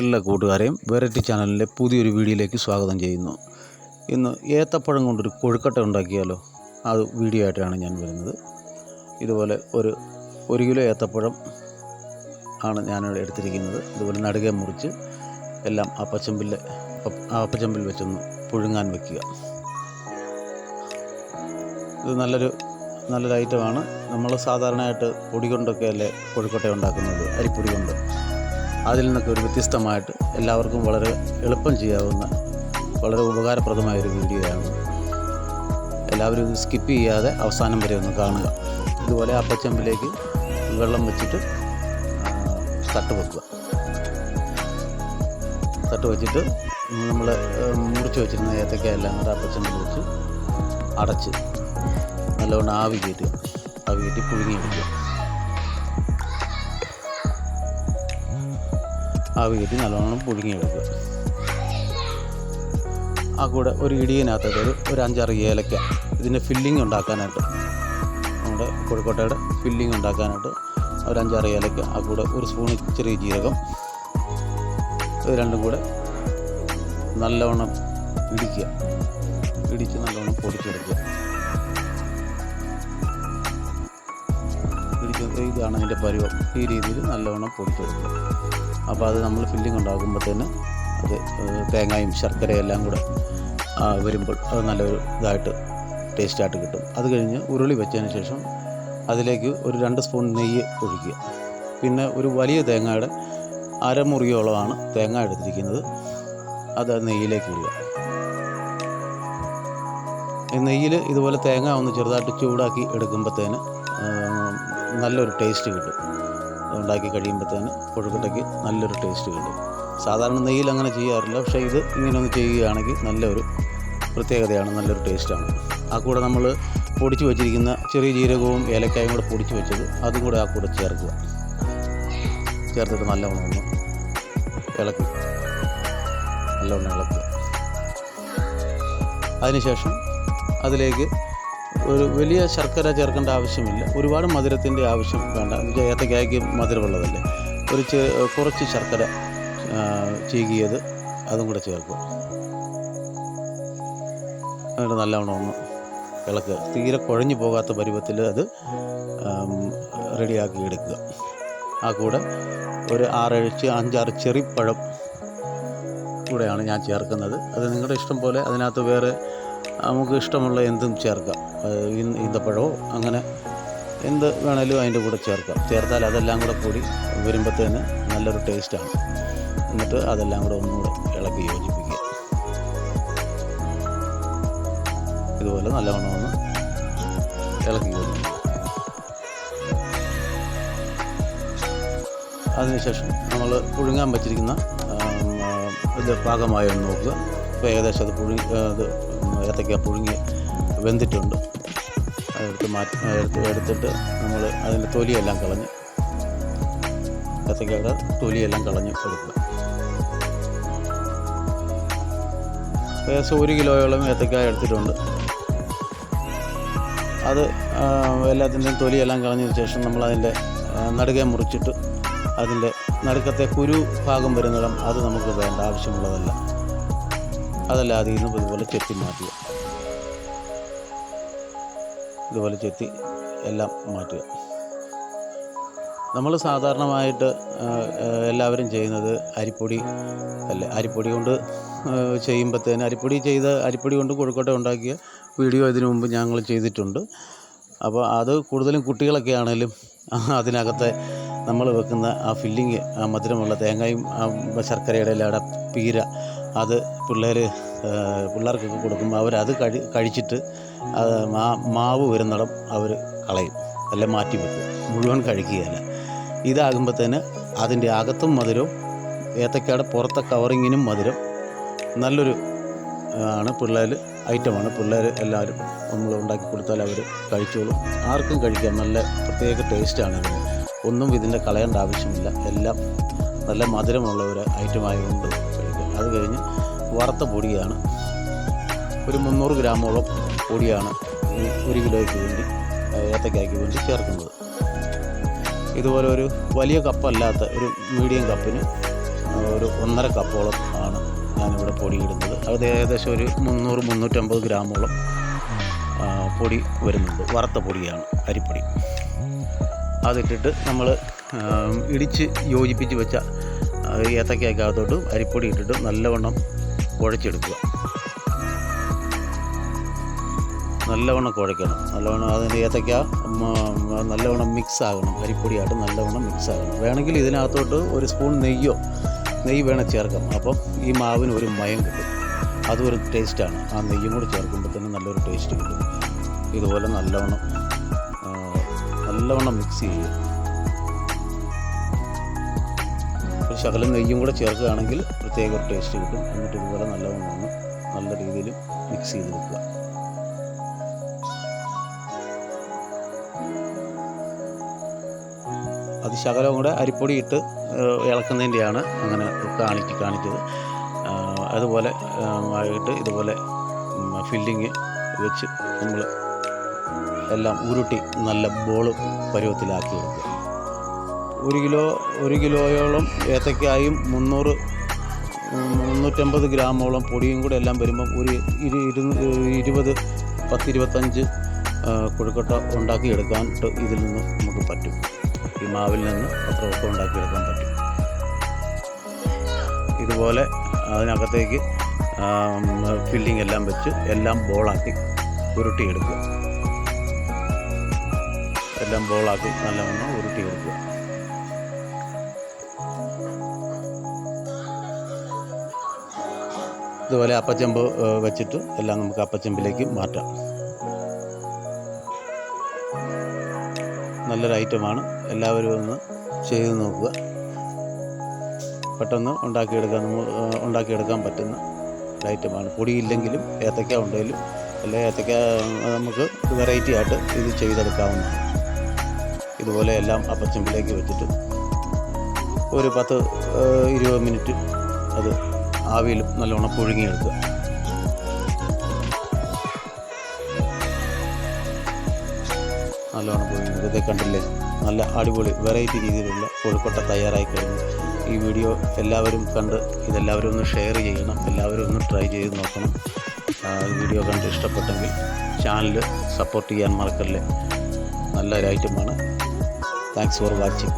എല്ലാ കൂട്ടുകാരെയും വെറൈറ്റി ചാനലിന്റെ പുതിയൊരു വീഡിയോയിലേക്ക് സ്വാഗതം ചെയ്യുന്നു. ഇന്ന് ഏത്തപ്പഴം കൊണ്ടൊരു കൊഴുക്കട്ട ഉണ്ടാക്കിയാലോ? അത് വീഡിയോ ആയിട്ടാണ് ഞാൻ വരുന്നത്. ഇതുപോലെ ഒരു ഒരു കിലോ ഏത്തപ്പഴം ആണ് ഞാനിവിടെ എടുത്തിരിക്കുന്നത്. ഇതുപോലെ നടുകെ മുറിച്ച് എല്ലാം അപ്പച്ചമ്പിൽ അപ്പച്ചമ്പിൽ വെച്ചൊന്ന് പുഴുങ്ങാൻ വെക്കുക. ഇത് നല്ലൊരു നല്ലൊരു ഐറ്റമാണ്. നമ്മൾ സാധാരണയായിട്ട് പൊടി കൊണ്ടൊക്കെ അല്ലേ കൊഴുക്കട്ട ഉണ്ടാക്കുന്നത്? അരിപ്പൊടി കൊണ്ട്. അതിൽ നിന്നൊക്കെ ഒരു വ്യത്യസ്തമായിട്ട് എല്ലാവർക്കും വളരെ എളുപ്പം ചെയ്യാവുന്ന വളരെ ഉപകാരപ്രദമായ ഒരു വീഡിയോയാണ്. എല്ലാവരും സ്കിപ്പ് ചെയ്യാതെ അവസാനം വരെ ഒന്ന് കാണുക. ഇതുപോലെ അപ്പച്ചമ്പിലേക്ക് വെള്ളം വെച്ചിട്ട് തട്ട് വെക്കുക. തട്ട് വെച്ചിട്ട് നമ്മൾ മുറിച്ച് വെച്ചിരുന്ന ഏത്തക്ക എല്ലാം കൂടെ അപ്പച്ചമ്പിൽ വെച്ച് അടച്ച് നല്ലവണ്ണം ആവി കയറ്റുക. ആവി കയറ്റി പുഴുങ്ങി പുഴുങ്ങിയെടുക്കുക ആവി കയറ്റി നല്ലോണം പുഴുങ്ങിയെടുക്കുക. ആ കൂടെ ഒരു ഇടിയനകത്തേക്ക് ഒരു ഒരു അഞ്ചാറ് ഏലക്ക. ഇതിന്റെ ഫില്ലിംഗ് ഉണ്ടാക്കാനായിട്ട്. നമ്മുടെ കോഴിക്കോട്ടയുടെ ഫില്ലിംഗ് ഉണ്ടാക്കാനായിട്ട് ഒരു അഞ്ചാറ് ഏലക്ക ആ കൂടെ ഒരു സ്പൂൺ ചെറിയ ജീരകം. ഇത് രണ്ടും കൂടെ നല്ലവണ്ണം ഇടിക്കുക. ഇടിച്ച് നല്ലവണ്ണം പൊടിച്ചെടുക്കുക. ഇടിച്ച് ഇതാണ് അതിന്റെ പരുവം. ഈ രീതിയിൽ നല്ലവണ്ണം പൊടിച്ചെടുക്കുക. അപ്പോൾ അത് നമ്മൾ ഫില്ലിംഗ് ഉണ്ടാക്കുമ്പോഴത്തേന് അത് തേങ്ങയും ശർക്കരയും എല്ലാം കൂടെ വരുമ്പോൾ അത് നല്ലൊരു ഇതായിട്ട് ടേസ്റ്റായിട്ട് കിട്ടും. അത് കഴിഞ്ഞ് ഉരുളി വെച്ചതിന് ശേഷം അതിലേക്ക് ഒരു രണ്ട് സ്പൂൺ നെയ്യ് ഒഴിക്കുക. പിന്നെ ഒരു വലിയ തേങ്ങയുടെ അരമുറിയോളമാണ് തേങ്ങ എടുത്തിരിക്കുന്നത്. അത് നെയ്യിലേക്ക് ഇടുക. നെയ്യിൽ ഇതുപോലെ തേങ്ങ ഒന്ന് ചെറുതായിട്ട് ചൂടാക്കി എടുക്കുമ്പോഴത്തേന് നല്ലൊരു ടേസ്റ്റ് കിട്ടും. ഉണ്ടാക്കി കഴിയുമ്പോഴത്തേന് കൊഴുക്കട്ടയ്ക്ക് നല്ലൊരു ടേസ്റ്റ് കിട്ടും. സാധാരണ നെയ്യിൽ അങ്ങനെ ചെയ്യാറില്ല പക്ഷേ ഇത് ഇങ്ങനെ ഒന്ന് ചെയ്യുകയാണെങ്കിൽ നല്ലൊരു പ്രത്യേകതയാണ് നല്ലൊരു ടേസ്റ്റാണ് ആ കൂടെ നമ്മൾ പൊടിച്ച് വെച്ചിരിക്കുന്ന ചെറിയ ജീരകവും ഏലക്കായും കൂടെ പൊടിച്ച് വെച്ചത് അതും കൂടെ ആ കൂടെ ചേർക്കുക. ചേർത്തിട്ട് നല്ലവണ്ണം ഒന്ന് ഇളക്കി. നല്ലവണ്ണം ഇളക്കുക. അതിനുശേഷം അതിലേക്ക് ഒരു വലിയ ശർക്കര ചേർക്കേണ്ട ആവശ്യമില്ല. ഒരുപാട് മധുരത്തിന്റെ ആവശ്യം വേണ്ട. ഏത്തക്കായ്ക്ക് മധുരമുള്ളതല്ലേ. ഒരു കുറച്ച് ശർക്കര ചീകിയത് അതും കൂടെ ചേർക്കും. എന്നിട്ട് നല്ലവണ്ണം ഒന്ന് ഇളക്കുക. തീരെ കുഴഞ്ഞു പോകാത്ത പരുവത്തിൽ അത് റെഡിയാക്കി എടുക്കുക. ആ കൂടെ ഒരു ആറഴിച്ച് അഞ്ചാറ് ചെറിപ്പഴം കൂടെയാണ് ഞാൻ ചേർക്കുന്നത്. അത് നിങ്ങളുടെ ഇഷ്ടം പോലെ അതിനകത്ത് വേറെ നമുക്ക് ഇഷ്ടമുള്ള എന്തും ചേർക്കാം. ഈന്തപ്പഴമോ അങ്ങനെ എന്ത് വേണേലും അതിന്റെ കൂടെ ചേർക്കാം. ചേർത്താൽ അതെല്ലാം കൂടെ കൂടി വരുമ്പോഴത്തേന് നല്ലൊരു ടേസ്റ്റാണ്. എന്നിട്ട് അതെല്ലാം കൂടെ ഒന്നുകൂടെ ഇളക്കി യോജിപ്പിക്കുക. ഇതുപോലെ നല്ലവണ്ണം ഒന്ന് ഇളക്കി യോജിപ്പിക്കുക. അതിനുശേഷം നമ്മൾ പുഴുങ്ങാൻ വെച്ചിരിക്കുന്ന ഇത് പാകമായി ഒന്ന് നോക്കുക. ഇപ്പോൾ ഏകദേശം അത് പുഴുങ്ങി അത് ഏത്തക്ക പുഴുങ്ങി വെന്തിട്ടുണ്ട്. അതെടുത്ത് മാറ്റി എടുത്ത് എടുത്തിട്ട് നമ്മൾ അതിന്റെ തൊലിയെല്ലാം കളഞ്ഞ് ഏത്തക്കയുടെ തൊലിയെല്ലാം കളഞ്ഞ് കൊടുക്കുക. ഏകദേശം ഒരു കിലോയോളം ഏത്തക്കായ എടുത്തിട്ടുണ്ട്. അത് എല്ലാത്തിന്റെയും തൊലിയെല്ലാം കളഞ്ഞതിന് ശേഷം നമ്മൾ അതിന്റെ നടുകെ മുറിച്ചിട്ട് അതിന്റെ നടുക്കത്തെ കുരു ഭാഗം വരുന്നിടം അത് നമുക്ക് വേണ്ട ആവശ്യമുള്ളതല്ല. അതല്ല ഇന്ന് ഇതുപോലെ ചെത്തി മാറ്റുക ഇതുപോലെ ചെത്തി എല്ലാം മാറ്റുക. നമ്മൾ സാധാരണമായിട്ട് എല്ലാവരും ചെയ്യുന്നത് അരിപ്പൊടി അല്ല? അരിപ്പൊടി കൊണ്ട് ചെയ്യുമ്പോഴത്തേന് അരിപ്പൊടി ചെയ്ത് അരിപ്പൊടി കൊണ്ട് കോഴിക്കോട്ടെ ഉണ്ടാക്കിയ വീഡിയോ ഇതിനു മുമ്പ് ഞങ്ങൾ ചെയ്തിട്ടുണ്ട്. അപ്പോൾ അത് കൂടുതലും കുട്ടികളൊക്കെ ആണെങ്കിലും അതിനകത്തെ നമ്മൾ വെക്കുന്ന ആ ഫില്ലിങ് ആ മധുരമുള്ള തേങ്ങയും ശർക്കരയുടെ എല്ലാം പീര അത് പിള്ളേർ പിള്ളേർക്കൊക്കെ കൊടുക്കുമ്പോൾ അവരത് കഴി കഴിച്ചിട്ട് മാ- മാവ് വരുന്നിടം അവർ കളയും. അല്ലെ മാറ്റി വെക്കും. മുഴുവൻ കഴിക്കുകയല്ല ഇതാകുമ്പോഴത്തേന് അതിന്റെ അകത്തും മധുരവും ഏത്തക്കയുടെ പുറത്തെ കവറിങ്ങിനും മധുരം നല്ലൊരു ആ, ആണ് പിള്ളേർ ഐറ്റമാണ് പിള്ളേർ എല്ലാവരും നമ്മൾ ഉണ്ടാക്കി കൊടുത്താൽ അവർ കഴിച്ചോളും. ആർക്കും കഴിക്കാം. നല്ല പ്രത്യേക ടേസ്റ്റാണ് ഇതിന് ഒന്നും ഇതിന്റെ കളയേണ്ട ആവശ്യമില്ല. എല്ലാം നല്ല മധുരമുള്ള ഒരു ഐറ്റം ആയതുകൊണ്ട് കഴിക്കാം അത് കഴിഞ്ഞ് വറുത്ത പൊടിയാണ്. ഒരു മുന്നൂറ് ഗ്രാമോളം പൊടിയാണ് ഒരു കിലോയ്ക്ക് വേണ്ടി ഏത്തക്കായ്ക്ക് വേണ്ടി ചേർക്കുന്നത്. ഇതുപോലെ ഒരു വലിയ കപ്പല്ലാത്ത ഒരു മീഡിയം കപ്പിന് ഒരു ഒന്നര കപ്പോളം ആണ് ഞാനിവിടെ പൊടിയിടുന്നത്. അത് ഏകദേശം ഒരു മുന്നൂറ് മുന്നൂറ്റമ്പത് ഗ്രാമോളം പൊടി വരുന്നുണ്ട്. വറുത്ത പൊടിയാണ് അരിപ്പൊടി. അതിട്ടിട്ട് നമ്മൾ ഇടിച്ച് യോജിപ്പിച്ച് വെച്ച ഏത്തക്കകത്തോട്ട് അരിപ്പൊടി ഇട്ടിട്ട് നല്ലവണ്ണം കുഴച്ചെടുക്കുക. നല്ലവണ്ണം കുഴയ്ക്കണം നല്ലവണ്ണം അതിന്റെ ഏത്തക്ക നല്ലവണ്ണം മിക്സ് ആകണം. അരിപ്പൊടിയായിട്ട് നല്ലവണ്ണം മിക്സ് ആകണം. വേണമെങ്കിൽ ഇതിനകത്തോട്ട് ഒരു സ്പൂൺ നെയ്യോ നെയ്യ് വേണം ചേർക്കാം. അപ്പം ഈ മാവിന് ഒരു മയം കിട്ടും. അതൊരു ടേസ്റ്റാണ് ആ നെയ്യും കൂടി ചേർക്കുമ്പോൾ തന്നെ നല്ലൊരു ടേസ്റ്റ് കിട്ടും. ഇതുപോലെ നല്ലവണ്ണം നല്ലവണ്ണം മിക്സ് ചെയ്യുക. ശകലം നെയ്യും കൂടെ ചേർക്കുകയാണെങ്കിൽ പ്രത്യേക ഒരു ടേസ്റ്റ് കിട്ടും. എന്നിട്ട് ഇതുപോലെ നല്ലവണ്ണം നല്ല രീതിയിൽ മിക്സ് ചെയ്ത് വെക്കുക അത് ശകലം കൂടെ അരിപ്പൊടി ഇട്ട് ഇളക്കുന്നതിന്റെയാണ് അങ്ങനെ കാണിച്ച് കാണിച്ചത്. അതുപോലെ ആയിട്ട് ഇതുപോലെ ഫില്ലിങ് വെച്ച് നമ്മൾ എല്ലാം ഉരുട്ടി നല്ല ബോൾ പരുവത്തിലാക്കി എടുക്കുക. ഒരു കിലോ ഒരു കിലോയോളം ഏത്തക്കായും മുന്നൂറ് മുന്നൂറ്റമ്പത് ഗ്രാമോളം പൊടിയും കൂടെ എല്ലാം വരുമ്പം ഒരു ഇരു ഇരുപത് പത്തിരുപത്തഞ്ച് കുഴുക്കട്ട ഉണ്ടാക്കിയെടുക്കാൻ ഇതിൽ നിന്ന് നമുക്ക് പറ്റും. ഈ മാവിൽ നിന്ന് അത്രയൊക്കെ ഉണ്ടാക്കിയെടുക്കാൻ പറ്റും. ഇതുപോലെ അതിനകത്തേക്ക് ഫില്ലിംഗ് എല്ലാം വെച്ച് എല്ലാം ബോളാക്കി ഉരുട്ടിയെടുക്കുക. എല്ലാം ബോളാക്കി നല്ലവണ്ണം ഉരുട്ടിയെടുക്കുക. ഇതുപോലെ അപ്പച്ചെമ്പ് വെച്ചിട്ട് എല്ലാം നമുക്ക് അപ്പച്ചെമ്പിലേക്ക് മാറ്റാം. നല്ലൊരു ഐറ്റമാണ്. എല്ലാവരും ഒന്ന് ചെയ്ത് നോക്കുക. പെട്ടെന്ന് ഉണ്ടാക്കിയെടുക്കാൻ ഉണ്ടാക്കിയെടുക്കാൻ പറ്റുന്ന ഐറ്റമാണ്. പൊടിയില്ലെങ്കിലും ഏത്തക്ക ഉണ്ടെങ്കിലും അല്ലെ ഏത്തക്ക നമുക്ക് വെറൈറ്റി ആയിട്ട് ഇത് ചെയ്തെടുക്കാവുന്നതാണ്. ഇതുപോലെ എല്ലാം അപ്പച്ചമ്പിലേക്ക് വെച്ചിട്ട് ഒരു പത്ത് ഇരുപത് മിനിറ്റ് അത് ആവിയിൽ നല്ലോണം പുഴുങ്ങിയെടുക്കുക. നല്ലോണം പുഴുങ്ങിയെടുക്കുക. ഇതേ കണ്ടില്ലേ? നല്ല അടിപൊളി വെറൈറ്റി രീതിയിലുള്ള കൊഴുക്കൊട്ട തയ്യാറായി കഴിഞ്ഞു. ഈ വീഡിയോ എല്ലാവരും കണ്ട് ഇതെല്ലാവരും ഒന്ന് ഷെയർ ചെയ്യണം. എല്ലാവരും ഒന്ന് ട്രൈ ചെയ്ത് നോക്കണം. വീഡിയോ കണ്ട് ഇഷ്ടപ്പെട്ടെങ്കിൽ ചാനൽ സപ്പോർട്ട് ചെയ്യാൻ മറക്കല്ലേ? നല്ലൊരു ഐറ്റമാണ് താങ്ക്സ് ഫോർ വാച്ചിങ്